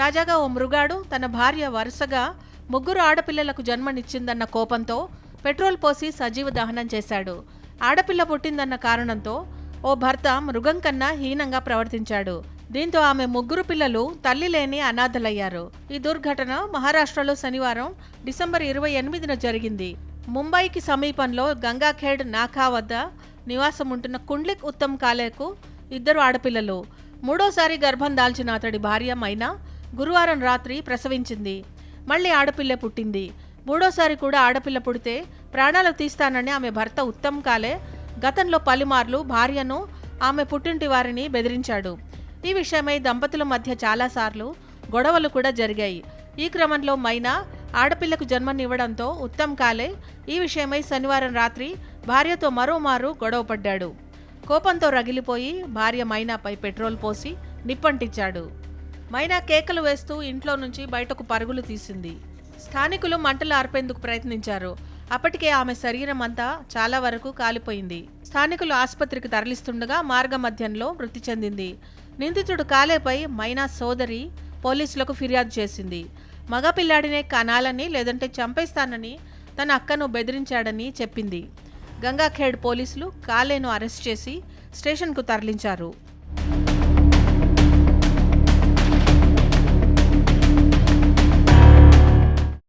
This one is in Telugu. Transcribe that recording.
తాజాగా ఓ మృగాడు తన భార్య వరుసగా ముగ్గురు ఆడపిల్లలకు జన్మనిచ్చిందన్న కోపంతో పెట్రోల్ పోసి సజీవ దహనం చేశాడు. ఆడపిల్ల పుట్టిందన్న కారణంతో ఓ భర్త మృగం కన్నా హీనంగా ప్రవర్తించాడు. దీంతో ఆమె ముగ్గురు పిల్లలు తల్లి లేని అనాథలయ్యారు. ఈ దుర్ఘటన మహారాష్ట్రలో శనివారం డిసెంబర్ ఇరవై ఎనిమిదిన జరిగింది. ముంబైకి సమీపంలో గంగాఖేడ్ నాకా వద్ద నివాసం ఉంటున్న కుండ్లిక్ ఉత్తమ్ కాలేకు ఇద్దరు ఆడపిల్లలు. మూడోసారి గర్భం దాల్చిన అతడి భార్య మైనా గురువారం రాత్రి ప్రసవించింది. మళ్ళీ ఆడపిల్ల పుట్టింది. మూడోసారి కూడా ఆడపిల్ల పుడితే ప్రాణాలు తీస్తానని ఆమె భర్త ఉత్తమ్ కాలే. గతంలో పలుమార్లు భార్యను ఆమె పుట్టింటి వారిని బెదిరించాడు. ఈ విషయమై దంపతుల మధ్య చాలాసార్లు గొడవలు కూడా జరిగాయి. ఈ క్రమంలో మైనా ఆడపిల్లకు జన్మనివ్వడంతో ఉత్తమ్ కాలే. ఈ విషయమై శనివారం రాత్రి భార్యతో మరోమారు గొడవపడ్డాడు కోపంతో రగిలిపోయి భార్య మైనాపై పెట్రోల్ పోసి నిప్పంటించాడు. మైనా కేకలు వేస్తూ ఇంట్లో నుంచి బయటకు పరుగులు తీసింది. స్థానికులు మంటలు ఆర్పేందుకు ప్రయత్నించారు. అప్పటికే ఆమె శరీరం అంతా చాలా వరకు కాలిపోయింది. స్థానికులు ఆసుపత్రికి తరలిస్తుండగా మార్గ మధ్యంలో మృతి చెందింది. నిందితుడు కాలేపై మైనా సోదరి పోలీసులకు ఫిర్యాదు చేసింది. మగపిల్లాడినే కనాలని లేదంటే చంపేస్తానని తన అక్కను బెదిరించాడని చెప్పింది. గంగాఖేడ్ పోలీసులు కాలేను అరెస్ట్ చేసి స్టేషన్కు తరలించారు.